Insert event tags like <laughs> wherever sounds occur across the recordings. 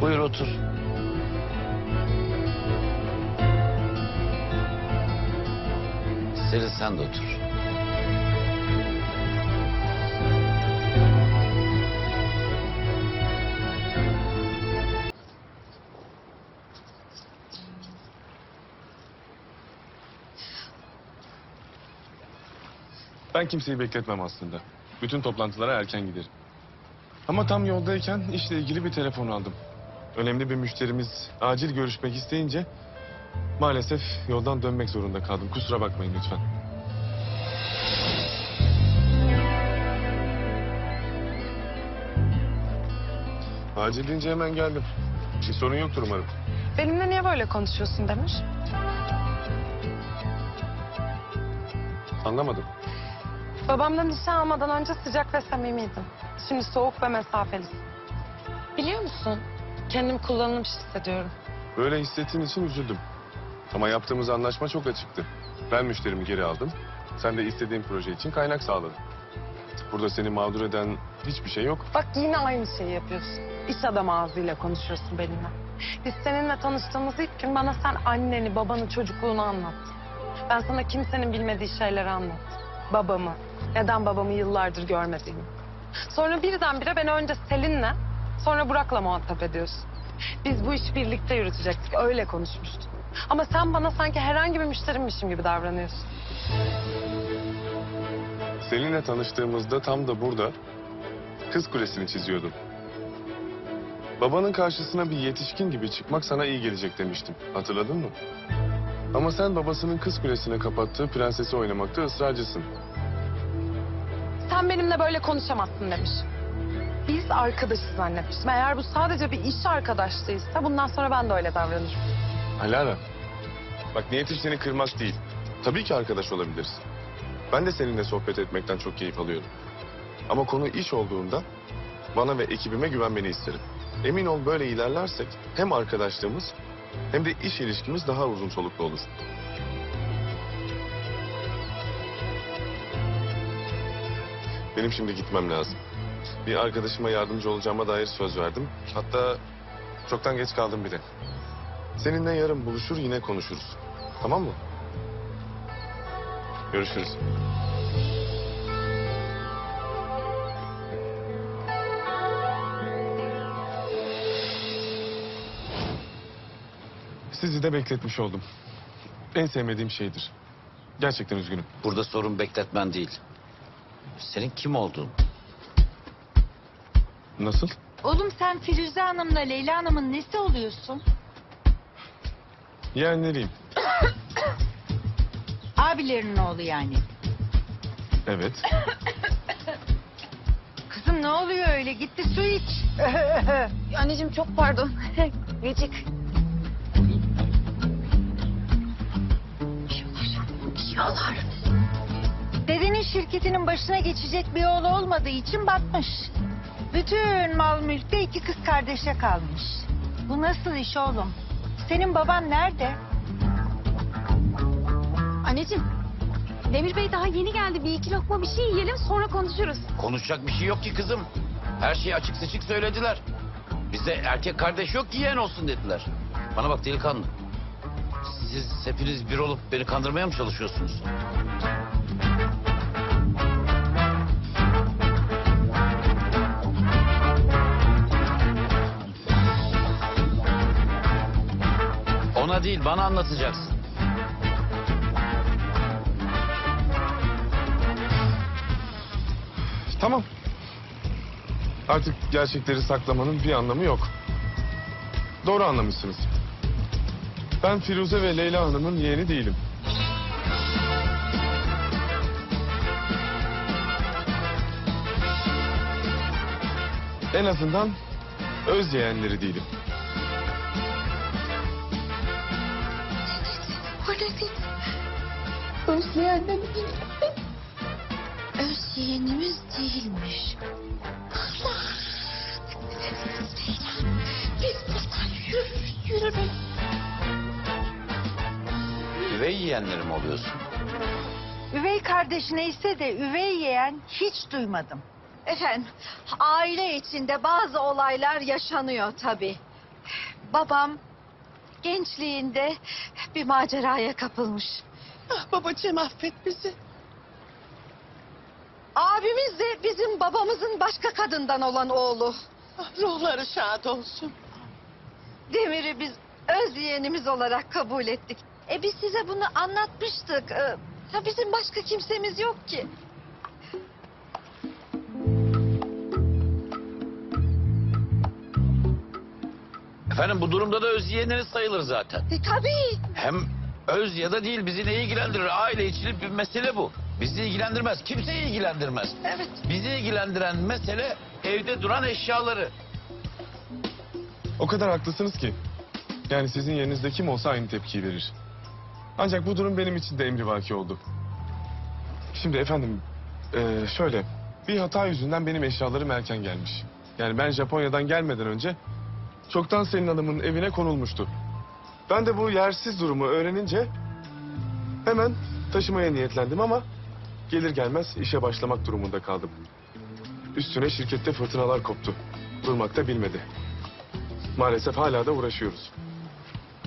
Buyur otur. Selin sen de otur. Ben kimseyi bekletmem aslında. Bütün toplantılara erken giderim. Ama tam yoldayken işle ilgili bir telefon aldım. Önemli bir müşterimiz acil görüşmek isteyince maalesef yoldan dönmek zorunda kaldım. Kusura bakmayın lütfen. Acil deyince hemen geldim. Bir sorun yoktur umarım. Benimle niye böyle konuşuyorsun Demir? Anlamadım. Babamdan nişan almadan önce sıcak ve samimiydin. Şimdi soğuk ve mesafelisin. Biliyor musun? Kendimi kullanılmış hissediyorum. Böyle hissettiğin için üzüldüm. Ama yaptığımız anlaşma çok açıktı. Ben müşterimi geri aldım. Sen de istediğin proje için kaynak sağladın. Burada seni mağdur eden hiçbir şey yok. Bak yine aynı şeyi yapıyorsun. İş adamı ağzıyla konuşuyorsun benimle. Biz seninle tanıştığımız ilk gün bana sen anneni, babanı, çocukluğunu anlattın. Ben sana kimsenin bilmediği şeyleri anlattım. Babamı, neden babamı yıllardır görmediğimi. Sonra birdenbire beni önce Selin'le, sonra Burak'la muhatap ediyorsun. Biz bu işi birlikte yürütecektik, öyle konuşmuştuk. Ama sen bana sanki herhangi bir müşterimmişim gibi davranıyorsun. Seninle tanıştığımızda tam da burada kız kulesini çiziyordum. Babanın karşısına bir yetişkin gibi çıkmak sana iyi gelecek demiştim. Hatırladın mı? Ama sen babasının kız kulesine kapattığı prensesi oynamakta ısrarcısın. Sen benimle böyle konuşamazsın demiş. Biz arkadaşız zannetmiştim. Eğer bu sadece bir iş arkadaşlığıysa bundan sonra ben de öyle davranırım. Alara, bak niyetim seni kırmak değil. Tabii ki arkadaş olabiliriz. Ben de seninle sohbet etmekten çok keyif alıyorum. Ama konu iş olduğunda bana ve ekibime güvenmeni isterim. Emin ol böyle ilerlersek hem arkadaşlığımız hem de iş ilişkimiz daha uzun soluklu olur. Benim şimdi gitmem lazım. Bir arkadaşıma yardımcı olacağıma dair söz verdim. Hatta çoktan geç kaldım bile. Seninle yarın buluşur yine konuşuruz. Tamam mı? Görüşürüz. Sizi de bekletmiş oldum. En sevmediğim şeydir. Gerçekten üzgünüm. Burada sorun bekletmen değil. Senin kim olduğun. Nasıl? Oğlum sen Firuze Hanım'la Leyla Hanım'ın nesi oluyorsun? Yeğenleriyim. <coughs> Abilerinin oğlu yani. Evet. <coughs> Kızım ne oluyor öyle? Gitti su iç. <laughs> Anneciğim çok pardon. <laughs> Gıcık. Yiyorlar. Dedenin şirketinin başına geçecek bir oğlu olmadığı için batmış. Bütün mal mülk de iki kız kardeşe kalmış. Bu nasıl iş oğlum? Senin baban nerede? Anneciğim. Demir Bey daha yeni geldi. Bir iki lokma bir şey yiyelim sonra konuşuruz. Konuşacak bir şey yok ki kızım. Her şeyi açık seçik söylediler. Bizde erkek kardeş yok ki yeğen olsun dediler. Bana bak delikanlı. Siz hepiniz bir olup beni kandırmaya mı çalışıyorsunuz? Ona değil bana anlatacaksın. Tamam. Artık gerçekleri saklamanın bir anlamı yok. Doğru anlamışsınız. Ben Firuze ve Leyla Hanım'ın yeğeni değilim. En azından öz yeğenleri değilim. Özleyenler Özleyenimiz değilmiş. Allah! Biz buradan yürü, yürü. Üvey yeğenlerim oluyorsun. Üvey kardeş neyse de üvey yeğen hiç duymadım. Efendim, aile içinde bazı olaylar yaşanıyor tabii. babam gençliğinde bir maceraya kapılmış. Ah babacığım affet bizi. Abimiz de bizim babamızın başka kadından olan oğlu. Ah, ruhları şad olsun. Demir'i biz öz yeğenimiz olarak kabul ettik. E biz size bunu anlatmıştık. E, ya bizim başka kimsemiz yok ki. Efendim bu durumda da öz yeğeniniz sayılır zaten. E tabii. Hem öz ya da değil bizi ne ilgilendirir? Aile içili bir mesele bu. Bizi ilgilendirmez. Kimseyi ilgilendirmez. Evet. Bizi ilgilendiren mesele evde duran eşyaları. O kadar haklısınız ki. Yani sizin yerinizde kim olsa aynı tepkiyi verir. Ancak bu durum benim için de emrivaki oldu. Şimdi efendim, eee, şöyle. Bir hata yüzünden benim eşyalarım erken gelmiş. Yani ben Japonya'dan gelmeden önce çoktan Selin Hanım'ın evine konulmuştu. Ben de bu yersiz durumu öğrenince hemen taşımaya niyetlendim ama gelir gelmez işe başlamak durumunda kaldım. Üstüne şirkette fırtınalar koptu. Durmak da bilmedi. Maalesef hala da uğraşıyoruz.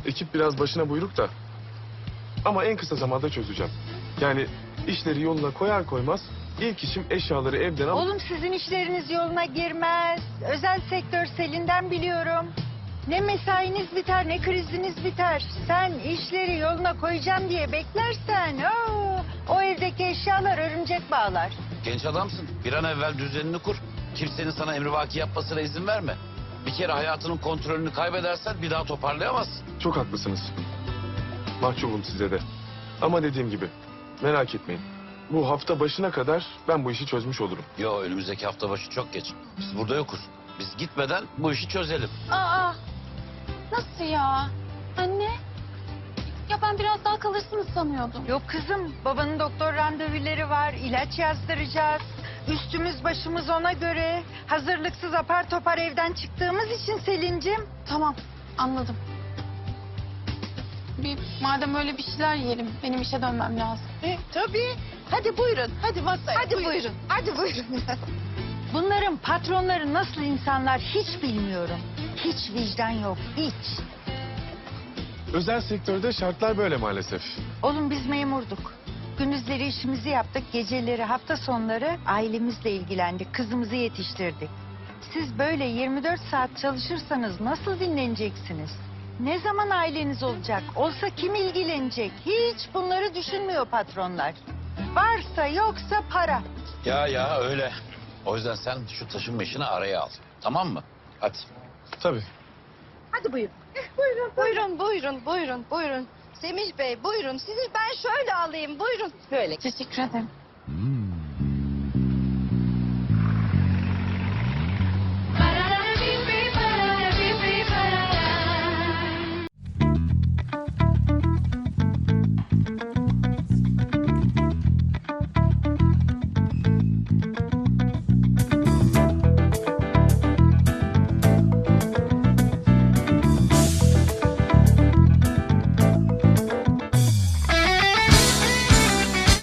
Ekip biraz başına buyruk da. Ama en kısa zamanda çözeceğim. Yani işleri yoluna koyar koymaz ilk işim eşyaları evden alıp... Oğlum sizin işleriniz yoluna girmez. Özel sektör Selin'den biliyorum. Ne mesainiz biter ne kriziniz biter. Sen işleri yoluna koyacağım diye beklersen oo, o evdeki eşyalar örümcek bağlar. Genç adamsın. Bir an evvel düzenini kur. Kimsenin sana emrivaki yapmasına izin verme. Bir kere hayatının kontrolünü kaybedersen bir daha toparlayamazsın. Çok haklısınız. Mahcubum size de. Ama dediğim gibi merak etmeyin. Bu hafta başına kadar ben bu işi çözmüş olurum. Yo önümüzdeki hafta başı çok geç. Biz burada yokuz. Biz gitmeden bu işi çözelim. Aa, nasıl ya? Anne? Ya ben biraz daha kalırsınız sanıyordum. Yok kızım babanın doktor randevuları var. ilaç yazdıracağız. Üstümüz başımız ona göre. Hazırlıksız apar topar evden çıktığımız için Selin'cim. Tamam, anladım. Bir madem öyle bir şeyler yiyelim. Benim işe dönmem lazım. E, tabii. Hadi buyurun. Hadi masaya. Hadi buyurun. Hadi buyurun. <laughs> Bunların patronları nasıl insanlar hiç bilmiyorum. Hiç vicdan yok, hiç. Özel sektörde şartlar böyle maalesef. Oğlum biz memurduk. Gündüzleri işimizi yaptık, geceleri, hafta sonları ailemizle ilgilendik, kızımızı yetiştirdik. Siz böyle 24 saat çalışırsanız nasıl dinleneceksiniz? Ne zaman aileniz olacak? Olsa kim ilgilenecek? Hiç bunları düşünmüyor patronlar. Varsa yoksa para. Ya ya öyle. O yüzden sen şu taşınma işini araya al. Tamam mı? Hadi. Tabii. Hadi buyurun. Buyurun, buyurun, buyurun, buyurun, buyurun. Semih Bey buyurun. Sizi ben şöyle alayım, buyurun. Böyle. Teşekkür ederim.